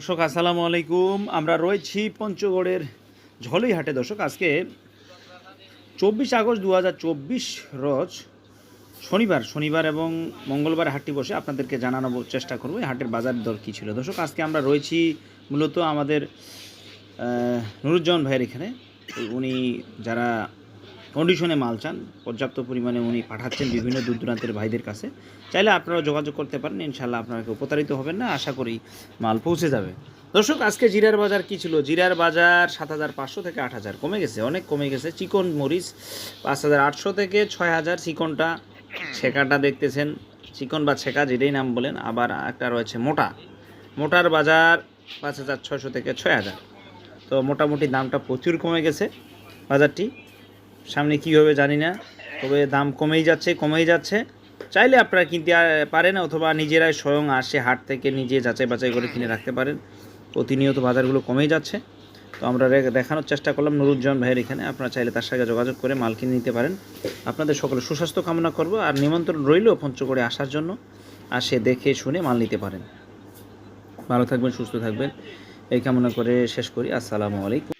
দর্শক, আসসালামু আলাইকুম। আমরা রয়েছি পঞ্চগড়ের ঝলই হাটে দর্শক, আজকে চব্বিশ আগস্ট দু রোজ শনিবার শনিবার এবং মঙ্গলবার হাটটি বসে আপনাদেরকে জানানোর চেষ্টা করব হাটের বাজার দর কী ছিল। দর্শক, আজকে আমরা রয়েছি মূলত আমাদের নুরুজ্জামান ভাইয়ের এখানে। উনি যারা কন্ডিশনে মাল চান, পর্যাপ্ত পরিমাণে উনি পাঠাচ্ছেন বিভিন্ন দূর দূরান্তের ভাইদের কাছে। চাইলে আপনারা যোগাযোগ করতে পারেন ইনশাল্লাহ আপনারা কেউ প্রতারিত হবেন না, আশা করি মাল পৌঁছে যাবে। দর্শক, আজকে জিরার বাজার কি ছিল? জিরার বাজার সাত হাজার পাঁচশো থেকে আট হাজার, কমে গেছে, অনেক কমে গেছে। চিকন মরিচ পাঁচ হাজার আটশো থেকে ছয় হাজার, চিকনটা ছেঁকাটা দেখতেছেন। চিকন বা ছেঁকা যেটাই নাম বলেন, আবার একটা রয়েছে মোটা। মোটার বাজার পাঁচ হাজার ছয়শো থেকে ছয় হাজার। তো মোটামুটি দামটা প্রচুর কমে গেছে বাজারটি। সামনে কি হবে জানি না, তবে দাম কমেই যাচ্ছে কমেই যাচ্ছে। চাইলে আপনারা কিনতে পারেন, অথবা নিজেরাই স্বয়ং আসে হাট থেকে নিজে যাচাই বাছাই করে কিনে রাখতে পারেন। প্রতিনিয়ত বাজারগুলো কমেই যাচ্ছে। তো আমরা দেখানোর চেষ্টা করলাম নুরুজ্জামান ভাইয়ের এখানে, আপনারা চাইলে তার সঙ্গে যোগাযোগ করে মাল কিনে নিতে পারেন। আপনাদের সকলে সুস্বাস্থ্য কামনা করব, আর নিমন্ত্রণ রইল পঞ্চগড়ে আসার জন্য, আর সে দেখে শুনে মাল নিতে পারেন। ভালো থাকবেন, সুস্থ থাকবেন, এই কামনা করে শেষ করি। আসসালামু আলাইকুম।